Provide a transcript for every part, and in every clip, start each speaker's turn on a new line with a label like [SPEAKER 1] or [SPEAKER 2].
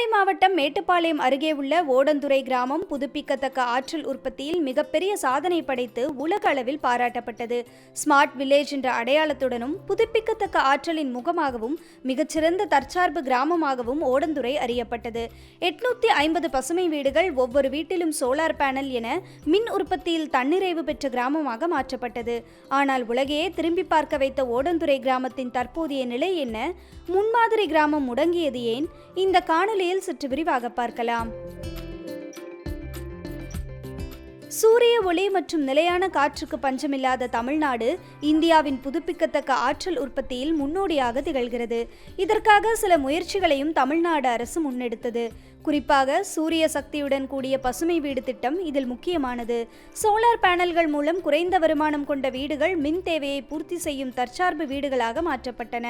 [SPEAKER 1] கோவை மாவட்டம் மேட்டுப்பாளையம் அருகே உள்ள ஓடந்துறை கிராமம் புதுப்பிக்கத்தக்க ஆற்றல் உற்பத்தியில் மிகப்பெரிய சாதனை படைத்து உலக அளவில் பாராட்டப்பட்டது. ஸ்மார்ட் வில்லேஜ் என்ற அடையாளத்துடனும் புதுப்பிக்கத்தக்க ஆற்றலின் முகமாகவும் மிகச்சிறந்த தற்சார்பு கிராமமாகவும் ஓடந்துறை அறியப்பட்டது. எட்நூத்தி ஐம்பது பசுமை வீடுகள் ஒவ்வொரு வீட்டிலும் சோலார் பேனல் என மின் உற்பத்தியில் தன்னிறைவு பெற்ற கிராமமாக மாற்றப்பட்டது. ஆனால் உலகையே திரும்பி பார்க்க வைத்த ஓடந்துறை கிராமத்தின் தற்போதைய நிலை என்ன? முன்மாதிரி கிராமம் முடங்கியது ஏன்? இந்த காணொளியில் சற்று விரிவாக பார்க்கலாம். சூரிய ஒளி மற்றும் நிலையான காற்றுக்கு பஞ்சமில்லாத தமிழ்நாடு இந்தியாவின் புதுப்பிக்கத்தக்க ஆற்றல் உற்பத்தியில் முன்னோடியாக திகழ்கிறது. இதற்காக சில முயற்சிகளையும் தமிழ்நாடு அரசு முன்னெடுத்தது. குறிப்பாக சூரிய சக்தியுடன் கூடிய பசுமை வீடு திட்டம் இதில் முக்கியமானது. சோலார் பேனல்கள் மூலம் குறைந்த வருமானம் கொண்ட வீடுகள் மின் தேவையை பூர்த்தி செய்யும் தற்சார்பு வீடுகளாக மாற்றப்பட்டன.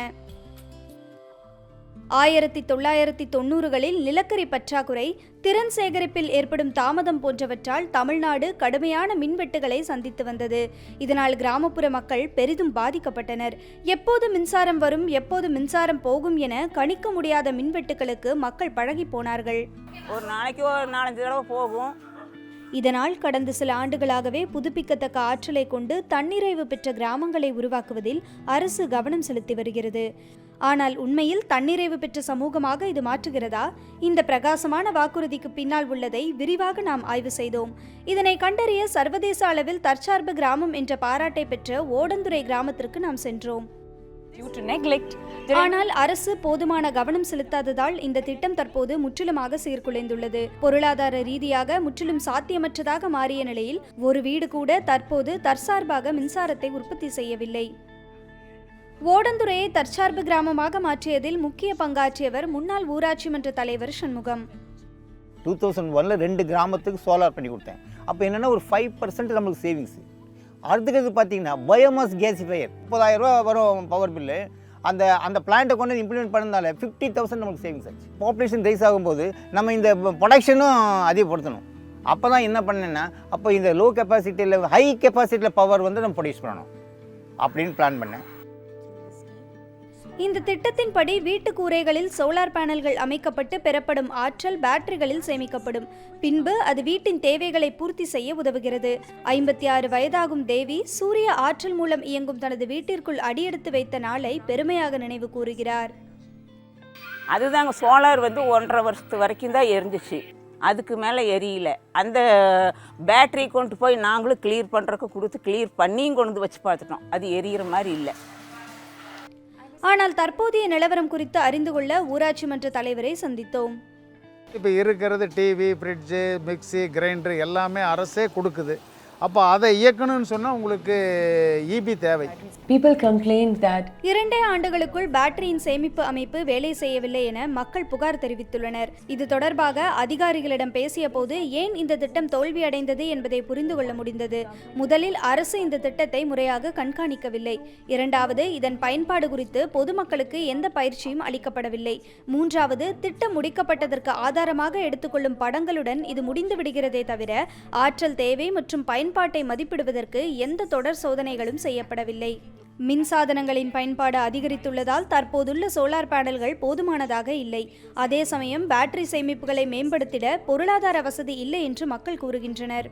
[SPEAKER 1] ஆயிரத்தி தொள்ளாயிரத்தி தொண்ணூறுகளில் நிலக்கரி பற்றாக்குறை திறன் சேகரிப்பில் ஏற்படும் தாமதம் போன்றவற்றால் தமிழ்நாடு கடுமையான மின்வெட்டுகளை சந்தித்து வந்தது. இதனால் கிராமப்புற மக்கள் பெரிதும் பாதிக்கப்பட்டனர். எப்போது மின்சாரம் வரும் எப்போது மின்சாரம் போகும் என கணிக்க முடியாத மின்வெட்டுகளுக்கு மக்கள் பழகி போனார்கள்.
[SPEAKER 2] ஒரு நாளைக்கு ஒரு நாலஞ்சு தடவை போகும்.
[SPEAKER 1] இதனால் கடந்த சில ஆண்டுகளாகவே புதுப்பிக்கத்தக்க ஆற்றலை கொண்டு தன்னிறைவு பெற்ற கிராமங்களை உருவாக்குவதில் அரசு கவனம் செலுத்தி வருகிறது. ஆனால் உண்மையில் தன்னிறைவு பெற்ற சமூகமாக இது மாற்றுகிறதா? இந்த பிரகாசமான வாக்குறுதிக்கு பின்னால் உள்ளதை விரிவாக நாம் ஆய்வு செய்தோம். இதனை கண்டறிய சர்வதேச அளவில் தற்சார்பு கிராமம் என்ற பாராட்டை பெற்ற ஓடந்துறை கிராமத்திற்கு நாம் சென்றோம். ஆனால் அரசு போதுமான கவனம் செலுத்தாததால் இந்த திட்டம் தற்போது முற்றிலுமாக சீர்குலைந்துள்ளது. பொருளாதார ரீதியாக முற்றிலும் சாத்தியமற்றதாக மாறிய நிலையில் ஒரு வீடு கூட தற்போது தற்சார்பாக மின்சாரத்தை உற்பத்தி செய்யவில்லை. ஓடந்துறையை தற்சார்பு கிராமமாக மாற்றியதில் முக்கிய பங்காற்றியவர் முன்னாள் ஊராட்சி மன்ற தலைவர் சண்முகம்.
[SPEAKER 3] டூ தௌசண்ட் ஒனில் ரெண்டு கிராமத்துக்கு சோலார் பண்ணி கொடுத்தேன். அப்போ என்னென்னா ஒரு ஃபைவ் பர்சன்ட் நம்மளுக்கு சேவிங்ஸ் அடுத்தது பார்த்தீங்கன்னா பயோமாஸ் கேசிஃபையர் முப்பதாயிரம் ரூபா வரும் பவர் பில்லு அந்த அந்த பிளான்ட்டை கொண்டு இம்ப்ளிமெண்ட் பண்ணதால ஃபிஃப்டி தௌசண்ட் நமக்கு சேவிங்ஸ் ஆச்சு. பாப்புலேஷன் ரைஸ் ஆகும்போது நம்ம இந்த ப்ரொடக்ஷனும் அதிகப்படுத்தணும். அப்போ தான் என்ன பண்ணேன்னா அப்போ இந்த லோ கெப்பாசிட்டியில் ஹை கெப்பாசிட்டியில் பவர் வந்து நம்ம ப்ரொடியூஸ் பண்ணணும். அப்படின்னு பிளான் பண்ணேன்.
[SPEAKER 1] இந்த திட்டத்தின்படி வீட்டு கூரைகளில் சோலார் பேனல்கள் அமைக்கப்பட்டு பெறப்படும் ஆற்றல் பேட்டரிகளில் சேமிக்கப்படும். பின்பு அது வீட்டின் தேவைகளை பூர்த்தி செய்ய உதவுகிறது. ஐம்பத்தி ஆறு வயதாகும் தேவி சூரிய ஆற்றல் மூலம் இயங்கும் தனது வீட்டிற்குள் அடியெடுத்து வைத்த நாளை பெருமையாக நினைவு கூறுகிறார்.
[SPEAKER 2] அதுதாங்க சோலார் வந்து ஒன்றரை வருஷத்து வரைக்கும் தான் எரிஞ்சிச்சு. அதுக்கு மேலே எரியல. அந்த பேட்டரி கொண்டு போய் நாங்களும் கிளியர் பண்ணுறதுக்கு கொடுத்து கிளியர் பண்ணியும் கொண்டு வந்து வச்சு பார்த்துட்டோம். அது எரியிற மாதிரி இல்லை.
[SPEAKER 1] ஆனால் தற்போதைய நிலவரம் குறித்து அறிந்து கொள்ள ஊராட்சி மன்ற தலைவரை சந்தித்தோம்.
[SPEAKER 4] இப்போ இருக்கிறது டிவி ஃப்ரிட்ஜு மிக்ஸி கிரைண்டர் எல்லாமே அரசே கொடுக்குது. அப்போ அதை இயக்கணும்னு சொன்னால் உங்களுக்கு இபி தேவை.
[SPEAKER 5] People complained that
[SPEAKER 1] இரண்டே ஆண்டுகளுக்குள் பேட்டரியின் சேமிப்பு அமைப்பு வேலை செய்யவில்லை என மக்கள் புகார் தெரிவித்துள்ளனர். இது தொடர்பாக அதிகாரிகளிடம் பேசிய போது ஏன் இந்த திட்டம் தோல்வியடைந்தது என்பதை புரிந்து கொள்ள முடிந்தது. முதலில் அரசு இந்த திட்டத்தை முறையாக கண்காணிக்கவில்லை. இரண்டாவது இதன் பயன்பாடு குறித்து பொதுமக்களுக்கு எந்த பயிற்சியும் அளிக்கப்படவில்லை. மூன்றாவது திட்டம் முடிக்கப்பட்டதற்கு ஆதாரமாக எடுத்துக்கொள்ளும் படங்களுடன் இது முடிந்து விடுகிறதே தவிர ஆற்றல் தேவை மற்றும் பயன்பாட்டை மதிப்பிடுவதற்கு எந்த தொடர் சோதனைகளும் செய்யப்படவில்லை. மின் சாதனங்களின் பயன்பாடு அதிகரித்துள்ளதால் தற்போதுள்ள சோலார் பேனல்கள் போதுமானதாக இல்லை. அதே சமயம் பேட்டரி சேமிப்புகளை மேம்படுத்திட பொருளாதார வசதி இல்லை என்று மக்கள் கூறுகின்றனர்.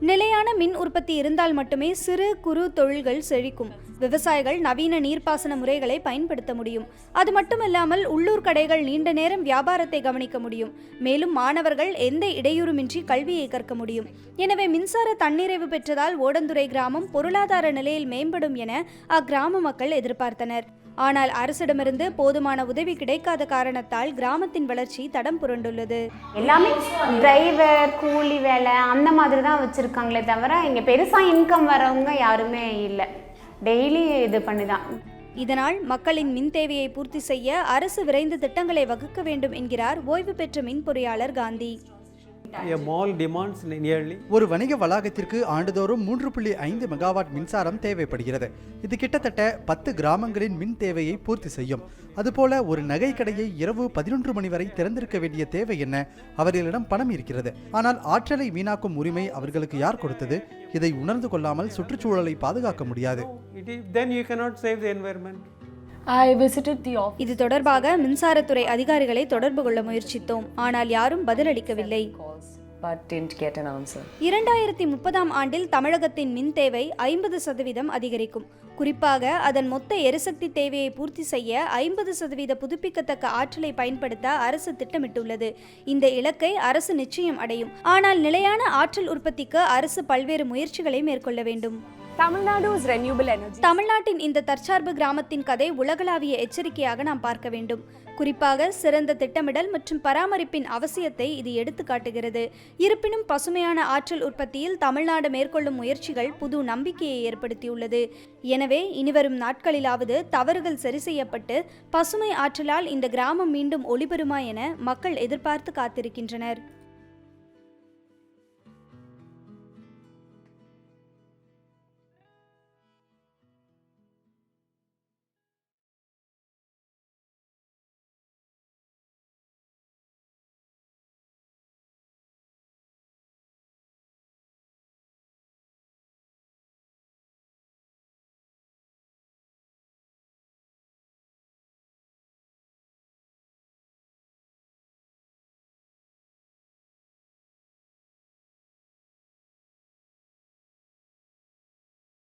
[SPEAKER 1] நிலையான மின் உற்பத்தி இருந்தால் மட்டுமே சிறு குறு தொழில்கள் செழிக்கும். விவசாயிகள் நவீன நீர்ப்பாசன முறைகளை பயன்படுத்த முடியும். அது மட்டுமல்லாமல் உள்ளூர் கடைகள் நீண்ட நேரம் வியாபாரத்தை கவனிக்க முடியும். மேலும் மாணவர்கள் எந்த இடையூறுமின்றி கல்வியை கற்க முடியும். எனவே மின்சார தன்னிறைவு பெற்றதால் ஓடந்துறை கிராமம் பொருளாதார நிலையில் மேம்படும் என அக்கிராம மக்கள் எதிர்பார்த்தனர். ஆனால் அரசிடமிருந்து போதுமான உதவி கிடைக்காத காரணத்தால் கிராமத்தின் வளர்ச்சி தடம் புரண்டுள்ளது.
[SPEAKER 6] எல்லாமே டிரைவர் கூலி வேலை அந்த மாதிரி தான் வச்சுருக்காங்களே தவிர இங்கே பெருசாக இன்கம் வரவங்க யாருமே இல்லை. டெய்லி இது பண்ணி தான்
[SPEAKER 1] இதனால் மக்களின் மின் தேவையை பூர்த்தி செய்ய அரசு விரைந்து திட்டங்களை வகுக்க வேண்டும் என்கிறார் ஓய்வு பெற்ற மின் பொறியாளர் Gandhi.
[SPEAKER 7] A mall demands nearly.
[SPEAKER 8] ஒரு வணிக வளாகத்திற்கு ஆண்டுதோறும் மூன்று புள்ளி ஐந்து மெகாவாட் மின்சாரம் தேவைப்படுகிறது. இது கிட்டத்தட்ட பத்து கிராமங்களின் மின் தேவையை பூர்த்தி செய்யும். அதுபோல ஒரு நகை கடையை இரவு பதினொன்று மணி வரை திறந்திருக்க வேண்டிய தேவை என்ன? அவர்களிடம் பணம் இருக்கிறது. ஆனால் ஆற்றலை வீணாக்கும் உரிமை அவர்களுக்கு யார் கொடுத்தது? இதை உணர்ந்து கொள்ளாமல் சுற்றுச்சூழலை பாதுகாக்க முடியாது.
[SPEAKER 7] It is, then you cannot save the environment.
[SPEAKER 5] I visited the office.
[SPEAKER 1] இது தொடர்பாக மின்சாரத்துறை அதிகாரிகளை தொடர்பு கொள்ள முயற்சித்தோம். ஆனால் யாரும் பதிலளிக்கவில்லை. இரண்டாயிரத்தி முப்பதாம் ஆண்டில் தமிழகத்தின் மின் தேவை ஐம்பது சதவீதம் அதிகரிக்கும். குறிப்பாக அதன் மொத்த எரிசக்தி தேவையை பூர்த்தி செய்ய ஐம்பது சதவீத புதுப்பிக்கத்தக்க ஆற்றலை பயன்படுத்த அரசு திட்டமிட்டுள்ளது. இந்த இலக்கை அரசு நிச்சயம் அடையும். ஆனால் நிலையான ஆற்றல் உற்பத்திக்கு அரசு பல்வேறு முயற்சிகளை மேற்கொள்ள வேண்டும். தமிழ்நாட்டின் இந்த தற்சார்பு கிராமத்தின் கதை உலகளாவிய எச்சரிக்கையாக நாம் பார்க்க வேண்டும். குறிப்பாக சிறந்த திட்டமிடல் மற்றும் பராமரிப்பின் அவசியத்தை இது எடுத்து காட்டுகிறது. இருப்பினும் பசுமையான ஆற்றல் உற்பத்தியில் தமிழ்நாடு மேற்கொள்ளும் முயற்சிகள் புது நம்பிக்கையை ஏற்படுத்தியுள்ளது. எனவே இனிவரும் நாட்களிலாவது தவறுகள் சரி செய்யப்பட்டு பசுமை ஆற்றலால் இந்த கிராமம் மீண்டும் ஒளிபெறுமா என மக்கள் எதிர்பார்த்து காத்திருக்கின்றனர்.